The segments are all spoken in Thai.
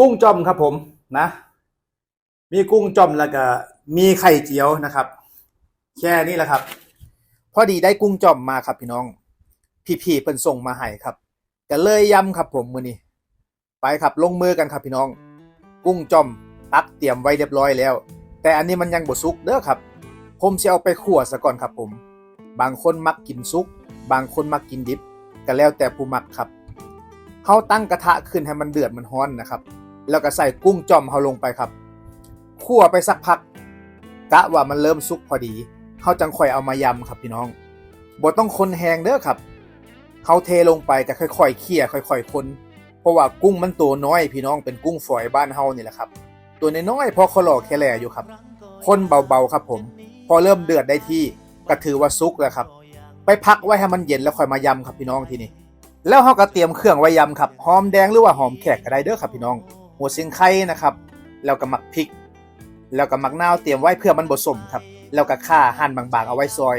กุ้งจอมครับผมนะ มีกุ้งจอมแล้วก็มีไข่เจียวนะครับ แค่นี้แหละครับ พอดีได้กุ้งจอมมาครับพี่น้อง พี่ๆเพิ่นส่งมาให้ครับก็เลยยำครับผมมื้อนี้ไปครับลงมือกันครับพี่น้อง กุ้งจอมตักเตรียมไว้เรียบร้อยแล้ว แต่อันนี้มันยังบ่สุกเด้อครับ ผมสิเอาไปคั่วซะก่อนครับผม บางคนมักกินสุก บางคนมักกินดิบก็แล้วแต่ผู้มักครับเฮาตั้งกระทะขึ้นให้มันเดือดมันร้อนนะครับ แล้วก็ใส่กุ้งจอมเฮาลงไปครับคั่วไปสักพัก กะว่ามันเริ่มสุกพอดีเฮาจังค่อยเอามายำครับพี่น้องบ่ต้องคนแหงเด้อครับเฮาเทลงไปก็ค่อยๆเคี่ยค่อย ๆ คน เพราะว่ากุ้งมันตัวน้อยพี่น้องเป็นกุ้งฝอยบ้านเฮานี่แหละครับ ตัวน้อยๆพอคลอแค่แลอยู่ครับคนเบาๆครับผม พอเริ่มเดือดได้ที่ก็ถือว่าสุกแล้วครับ ไปพักไว้ให้มันเย็นแล้วค่อยมายำครับพี่น้องทีนี้แล้วเฮาก็เตรียมเครื่องไว้ยำครับหอมแดงหรือว่าหอมแขกก็ได้เด้อครับพี่น้อง หัวเสียงไข่นะครับแล้วก็หมักพริก แล้วก็หมักนาวเตรียมไว้เพื่อมันบ่สมครับ แล้วก็ข่าหั่นบางๆเอาไว้ซอย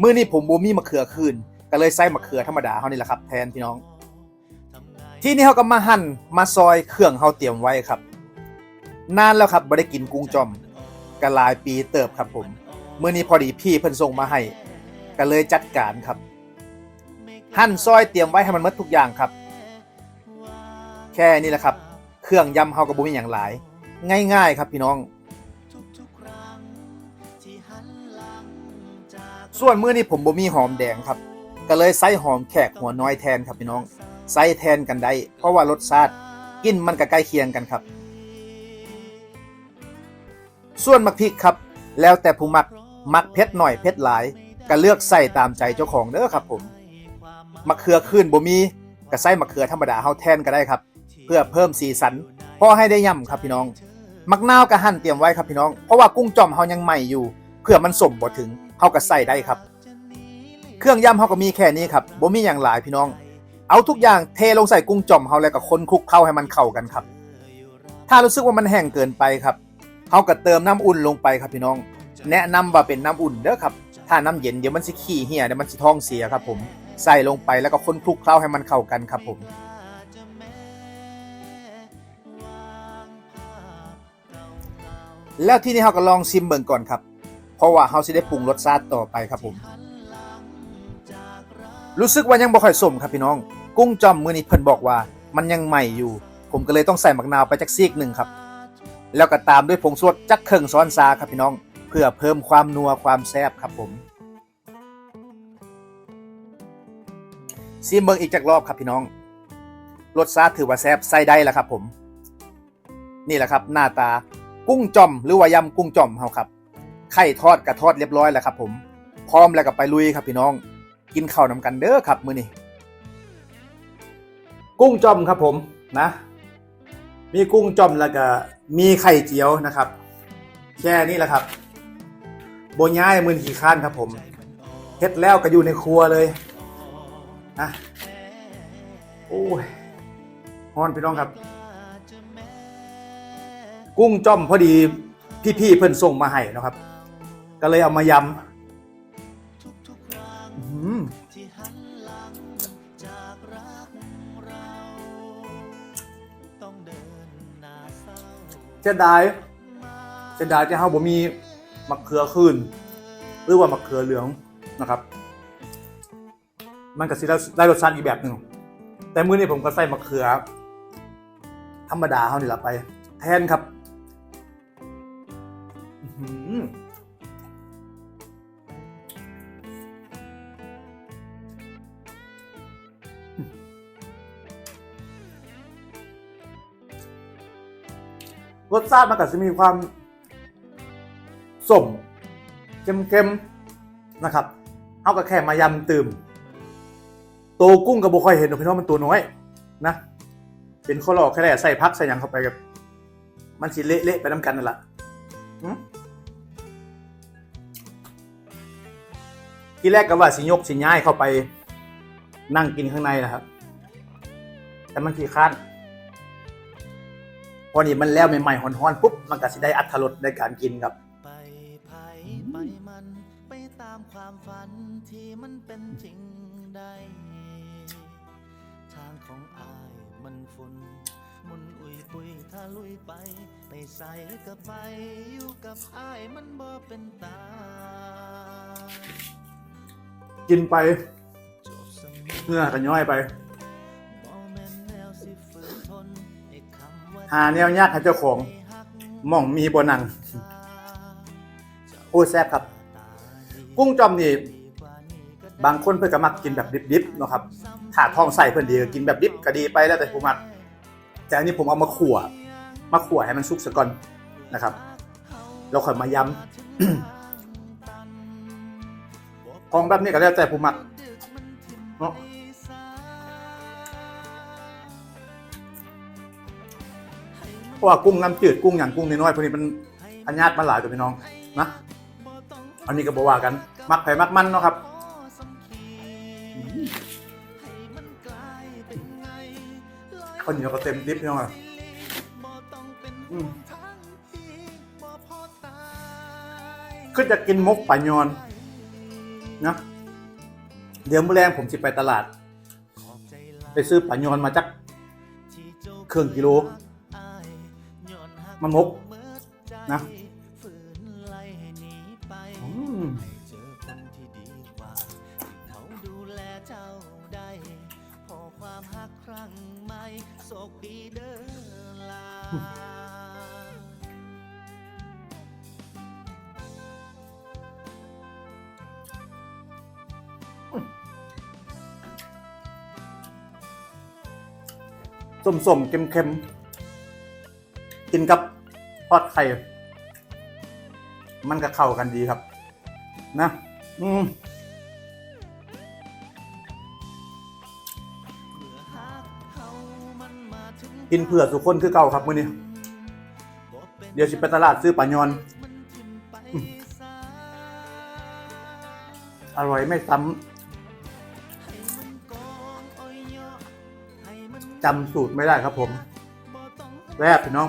มื้อนี้ผมบ่มีมะเขือคืนก็เลยใส่มะเขือธรรมดาเฮานี่แหละครับแทนพี่น้อง ที่นี่เฮาก็มาหั่นมาซอยเครื่องเฮาเตรียมไว้ครับ นานแล้วครับบ่ได้กินกุ้งจอมก็หลายปีเติบครับผมมื้อนี้พอดีพี่เพิ่นส่งมาให้ก็เลยจัดการครับ หั่นซอยเตรียมไว้ให้มันหมดทุกอย่างครับ แค่นี้แหละครับ เครื่องยำเฮากับบุมีอย่างหลาย ง่าย ๆ ครับพี่น้อง ส่วนมื้อนี้ผมบ่มีหอมแดงครับ ก็เลยใส่หอมแขกหัวน้อยแทนครับพี่น้องใส่แทนกันได้ เพราะว่ารสชาติกินมันก็ใกล้เคียงกันครับ ส่วนมักพริกครับ แล้วแต่ผู้มักมักเผ็ดหน่อยเผ็ดหลายก็เลือกใส่ตามใจเจ้าของเด้อครับผมมะเขือขึ้นบ่มีก็ใส่มะเขือธรรมดาเฮาแทนก็ได้ครับ เพื่อเพิ่มสีสันพอให้ได้ย่ำครับพี่น้อง มักนาวก็หั่นเตรียมไว้ครับพี่น้อง เพราะว่ากุ้งจอมเฮายังใหม่อยู่เพื่อมันสมบ่ถึงเฮาก็ใส่ได้ครับ เครื่องยำเฮาก็มีแค่นี้ครับบ่มีอย่างหลายพี่น้อง เอาทุกอย่างเทลงใส่กุ้งจอมเฮาแล้วก็คนคลุกเข้าให้มันเข้ากันครับ ถ้ารู้สึกว่ามันแห้งเกินไปครับเฮาก็เติมน้ำอุ่นลงไปครับพี่น้อง แนะนำว่าเป็นน้ำอุ่นเด้อครับถ้าน้ำเย็นเดี๋ยวมันสิขี้เหี่ยเดี๋ยวมันสิท้องเสียครับผมใส่ลงไปแล้วก็คนคลุกเคล้าให้มันเข้ากันครับผม แล้วที่นี่เฮาก็ลองชิมเบิ่งก่อนครับ เพราะว่าเฮาสิได้ปรุงรสชาติต่อไปครับผม รู้สึกว่ายังบ่ค่อยสมครับพี่น้อง กุ้งจอมมื้อนี้เพิ่นบอกว่า มันยังใหม่อยู่ ผมก็เลยต้องใส่มะนาวไปจักซีกหนึ่งครับ แล้วก็ตามด้วยผงชูรสจักเครื่องซ้อนซาครับพี่น้อง เพื่อเพิ่มความนัวความแซ่บครับผมซีมเบิงอีกจักรอบครับพี่น้อง รสชาติถือว่าแซ่บใส่ได้แล้วครับผม นี่แหละครับ หน้าตา กุ้งจอมหรือว่ายำกุ้งจอมเฮาครับไข่ทอดกระทอดเรียบร้อยแล้วครับ ผมพร้อมแล้วก็ไปลุยครับพี่น้อง กินข้าวนำกันเด้อครับมื้อนี้กุ้งจอมครับผมนะ มีกุ้งจอมแล้วก็มีไข่เจียวนะครับ แค่นี้แหละครับโบย่ายมืนขี่ข้านครับผมเฮ็ดแล้วก็อยู่ในครัวเลยนะโอ้ยฮอนพี่น้องครับ กุ้งจอมพอดีพี่ๆเพิ่นส่งมาให้นะครับ ก็เลยเอามายำอื้อหือเสียดายเสียดายที่เฮาบ่มีมะเขือคืนหรือว่ามะเขือเหลืองนะครับ มันก็สิได้ได้รสชาติอีกแบบหนึ่งแต่มื้อนี้ผมก็ใส่มะเขือ ธรรมดาเฮานี่ละไป แทนครับ รสชาติมันก็จะมีความส้มเค็มๆนะครับ เอาก็แค่มายำตื่มตัวกุ้งกับบุคอยเห็นหรอกพี่น้องมันตัวน้อยนะเป็นข้อหลอกแค่ไหนใส่พักใส่ยังเข้าไปกับ มันสิเละๆไปน้ำกันนั่นแหละที่แรกก็ว่าสิยกสิย้ายเข้าไปนั่งกินข้างในนะครับ แต่มันขี้ค้าน พอนี่มันแล้วใหม่ๆฮ้อนๆปุ๊บมันก็สิได้อัตรสในการกินครับไปไผไปมันไปตามความฝันที่มันเป็นจริงได้ทางของอายมันฝุ่นหมุนอุยปุยทาลุยไป ไปใส่กับไปอยู่กับอ้ายมันบ่เป็นตา กินไปจบสมเหงื่อกันย้อยไป หาแนวยากให้เจ้าของหม่องมีบนังตาโอ้แซ่บครับ กุ้งจอมนี่บางคนเพิ่อนก็มักกินแบบดิบๆนะครับถ้าท้องใส่เพิ่อนดีกินแบบดิบก็ดีไปแล้วแต่ผมมักแต่อันนี้ผมเอามาขั่วมาขั่วให้มันสุกซะก่อนนะครับแล้วค่อยมาย้ำของแบบนี้ก็แล้วแต่ผมมักเนาะ ราะว่ากุ้งน้ำจืดกุ้งอย่างกุ้งน้อยๆพวกนี้มันอัญญาตมาหลายตัวพี่น้องนะอันนี้ก็บอกว่ากัน มักไผ่มักมันเนาะครับข้าวเหนียวก็เต็มดิบพี่น้องอะอืมคือจะกินมกป่ายอนนะเดี๋ยวมื้อแรงผมสิไปตลาด ไปซื้อป่ายอนมาจักเครื่องกิโล มามกนะอืมเจอคนที่ดีกนลาส้มๆเค็มๆกินกับ อดไข่ มันก็เข้ากันดีครับ นะ อืมกินเผื่อสุกคนคือเก่าครับมื้อนี้ เดี๋ยวสิไปตลาดซื้อปลายอน อร่อยไม่ซ้ำจำสูตรไม่ได้ครับผมแซ่บพี่น้อง